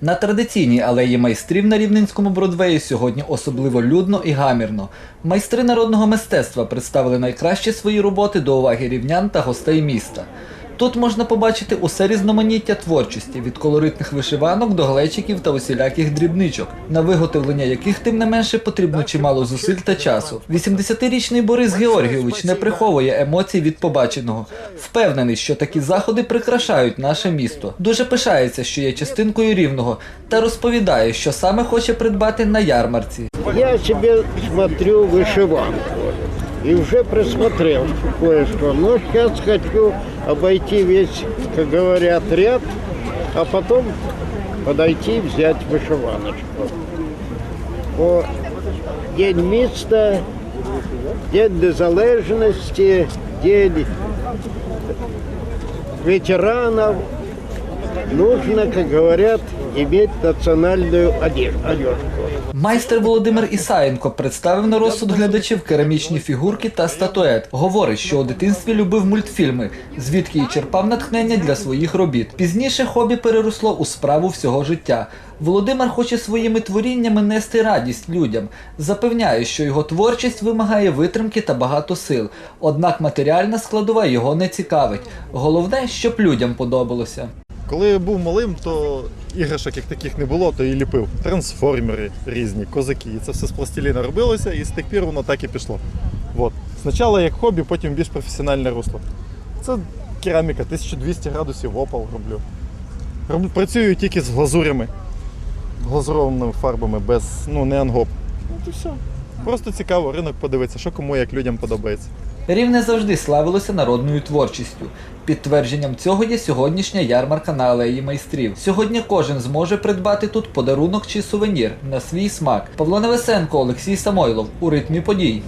На традиційній алеї майстрів на Рівненському Бродвеї сьогодні особливо людно і гамірно. Майстри народного мистецтва представили найкращі свої роботи до уваги рівнян та гостей міста. Тут можна побачити усе різноманіття творчості від колоритних вишиванок до глечиків та усіляких дрібничок, на виготовлення яких тим не менше потрібно чимало зусиль та часу. 80-річний Борис Георгійович не приховує емоцій від побаченого. Впевнений, що такі заходи прикрашають наше місто. Дуже пишається, що є частинкою рівного, та розповідає, що саме хоче придбати на ярмарці. Я себе смотрю вышиванку и уже присмотрел кое-что. Но сейчас хочу обойти весь, как говорят, ряд, а потом подойти и взять вышиваночку. По День міста, День незалежності, День ветеранов. Нужно, как говорят, иметь национальную одежду. Майстер Володимир Ісаєнко представив на розсуд глядачів керамічні фігурки та статует. Говорить, що у дитинстві любив мультфільми, звідки й черпав натхнення для своїх робіт. Пізніше хобі переросло у справу всього життя. Володимир хоче своїми творіннями нести радість людям. Запевняє, що його творчість вимагає витримки та багато сил. Однак матеріальна складова його не цікавить. Головне, щоб людям подобалося. Коли я був малим, то іграшок як таких не було, то і ліпив. Трансформери різні, козаки. І це все з пластиліна робилося, і з тих пір воно так і пішло. От. Спочатку як хобі, потім більш професіональне русло. Це кераміка, 1200 градусів опал роблю. роблю. Працюю тільки з глазурями, глазурованими фарбами, без, ну, не ангоп. От і все. Просто цікаво, ринок подивитися, що кому як людям подобається. Рівне завжди славилося народною творчістю. Підтвердженням цього є сьогоднішня ярмарка на алеї майстрів. Сьогодні кожен зможе придбати тут подарунок чи сувенір на свій смак. Павло Невесенко, Олексій Самойлов у ритмі подій.